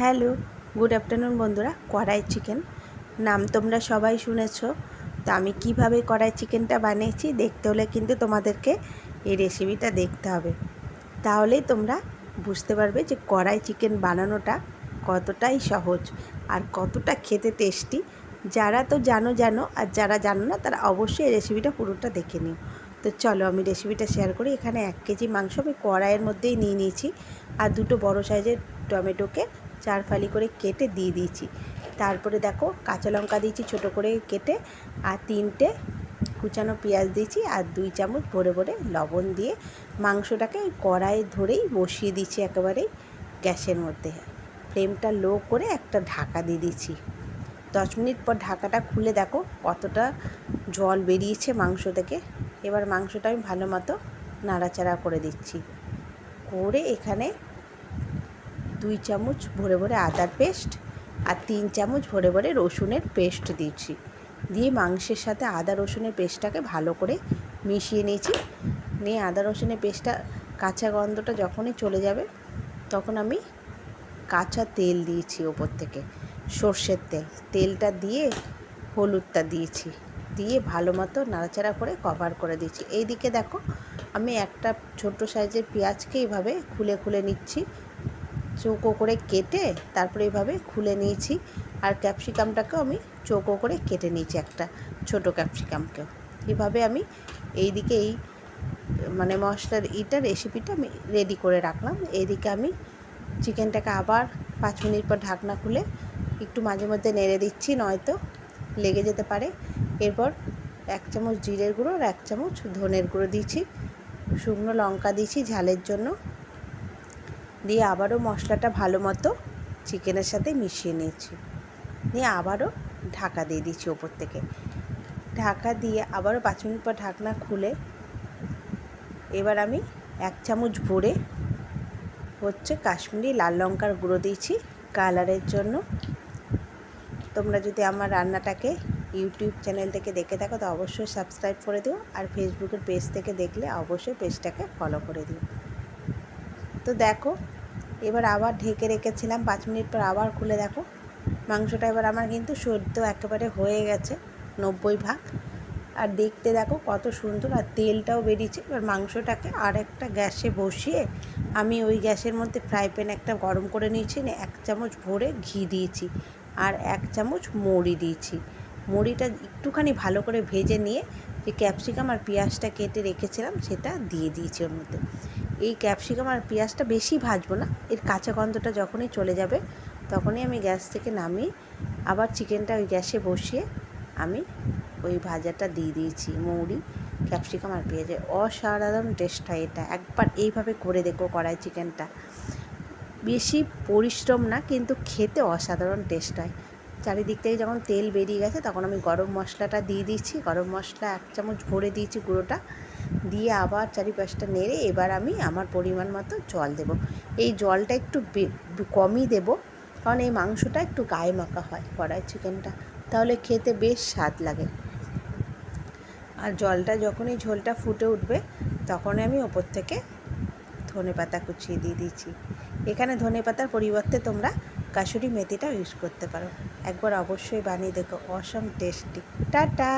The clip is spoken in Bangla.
হ্যালো, গুড আফটারনুন বন্ধুরা, কড়াই চিকেন। নাম তোমরা সবাই শুনেছ, তো আমি কীভাবে কড়াই চিকেনটা বানিয়েছি দেখতে হলে কিন্তু তোমাদেরকে এই রেসিপিটা দেখতে হবে। তাহলেই তোমরা বুঝতে পারবে যে কড়াই চিকেন বানানোটা কতটাই সহজ আর কতটা খেতে টেস্টি যারা তো জানো জানো, আর যারা জানো না, তারা অবশ্যই এই রেসিপিটা পুরোটা দেখে নিও। তো চলো আমি রেসিপিটা শেয়ার করি, এখানে এক কেজি মাংস আমি কড়াইয়ের মধ্যেই নিয়ে নিয়েছি। আর দুটো বড় সাইজের টমেটোকে চার ফালি করে কেটে দিয়ে দিয়েছি। তারপরে দেখো কাঁচা লঙ্কা দিয়েছি ছোটো করে কেটে, আর তিনটে কুচানো পেঁয়াজ দিয়েছি আর দুই চামচ ভরে ভরে লবণ দিয়ে মাংসটাকে কড়াই ধরেই বসিয়ে দিচ্ছি একেবারেই গ্যাসের মধ্যে। ফ্লেমটা লো করে একটা ঢাকা দিয়ে দিচ্ছি দশ মিনিট পর ঢাকাটা খুলে দেখো কতটা জল বেরিয়েছে মাংস থেকে। এবার মাংসটা আমি ভালো মতো নাড়াচাড়া করে দিচ্ছি। করে এখানে দুই চামচ ভরে ভরে আদার পেস্ট আর তিন চামচ ভরে ভরে রসুনের পেস্ট দিচ্ছি দিয়ে মাংসের সাথে আদা রসুনের পেস্টটাকে ভালো করে মিশিয়ে নিয়েছি। নিয়ে আদা রসুনের পেস্টটা কাঁচা গন্ধটা যখনই চলে যাবে তখন আমি কাঁচা তেল দিয়েছি ওপর থেকে, সর্ষের তেল। তেলটা দিয়ে হলুদটা দিয়েছি। দিয়ে ভালো মতো নাড়াচাড়া করে কভার করে দিচ্ছি এইদিকে দেখো, আমি একটা ছোট সাইজের পেঁয়াজকে এইভাবে খুলে খুলে নিচ্ছি। চৌকো করে কেটে তারপরে এভাবে খুলে নিয়েছি। আর ক্যাপসিকামটাকেও আমি চৌকো করে কেটে নিয়েছি একটা ছোট ক্যাপসিকামকেও। এভাবে আমি এই দিকে এই মানে মশলার ইটা রেসিপিটা আমি রেডি করে রাখলাম। এইদিকে আমি চিকেনটাকে আবার পাঁচ মিনিট পর ঢাকনা খুলে একটু মাঝে মধ্যে নেড়ে দিচ্ছি, নয়তো লেগে যেতে পারে। এরপর এক চামচ জিরের গুঁড়ো আর এক চামচ ধনের গুঁড়ো দিয়েছি। শুকনো লঙ্কা দিয়েছি ঝালের জন্য। দিয়ে আবারও মশলাটা ভালো মতো চিকেনের সাথে মিশিয়ে নিয়েছি। নিয়ে আবারও ঢাকা দিয়ে দিচ্ছি ওপর থেকে। ঢাকা দিয়ে আবারও পাঁচ মিনিট পর ঢাকনা খুলে এবার আমি এক চামচ ভরে হচ্ছে কাশ্মীরি লাল লঙ্কার গুঁড়ো দিয়েছি কালারের জন্য। তোমরা যদি আমার রান্নাটাকে ইউটিউব চ্যানেল থেকে দেখে থাকো, তো অবশ্যই সাবস্ক্রাইব করে দিও আর ফেসবুকের পেজ থেকে দেখলে অবশ্যই পেজটাকে ফলো করে দিও। তো দেখো এবার আবার ঢেকে রেখেছিলাম, পাঁচ মিনিট পর আবার খুলে দেখো। মাংসটা এবার আমার কিন্তু সদ্য একেবারে হয়ে গেছে, নব্বই ভাগ। আর দেখতে দেখো কত সুন্দর, আর তেলটাও বেরিয়েছে। এবার মাংসটাকে আর একটা গ্যাসে বসিয়ে আমি ওই গ্যাসের মধ্যে ফ্রাই প্যান একটা গরম করে নিয়েছি, নিয়ে এক চামচ ভরে ঘি দিয়েছি আর এক চামচ মুড়ি দিয়েছি। মুড়িটা একটুখানি ভালো করে ভেজে নিয়ে যে ক্যাপসিকাম আর পেঁয়াজটা কেটে রেখেছিলাম, সেটা দিয়ে দিয়েছি ওর মধ্যে। এই ক্যাপসিকাম আর পেঁয়াজটা বেশি ভাজবো না, এর কাঁচা গন্ধটা যখনই চলে যাবে তখনই আমি গ্যাস থেকে নামিয়ে আবার চিকেনটা ওই গ্যাসে বসিয়ে আমি ওই ভাজাটা দিয়ে দিয়েছি, মৌরি ক্যাপসিকাম আর পেঁয়াজের অসাধারণ টেস্ট হয় এটা, একবার এইভাবে করে দেখো কড়াই চিকেনটা। বেশি পরিশ্রম না, কিন্তু খেতে অসাধারণ টেস্ট হয়। চারিদিক থেকে যখন তেল বেরিয়ে গেছে তখন আমি গরম মশলাটা দিয়ে দিচ্ছি গরম মশলা এক চামচ ভরে দিয়েছি গুঁড়োটা। দিয়ে আবার চারিপাশটা নেড়ে এবার আমি আমার পরিমাণ মতো জল দেব। এই জলটা একটু কমই দেব, কারণ এই মাংসটা একটু গায়ে মাখা হয় কড়াই চিকেনটা, তাহলে খেতে বেশ স্বাদ লাগে। আর জলটা যখনই ঝোলটা ফুটে উঠবে, তখনই আমি ওপর থেকে ধনে পাতা কুচিয়ে দিয়ে দিচ্ছি এখানে ধনে পাতার পরিবর্তে তোমরা কাসুরি মেথিটাও ইউজ করতে পারো। একবার অবশ্যই বানিয়ে দেখো, অসম টেস্টি। টাটা!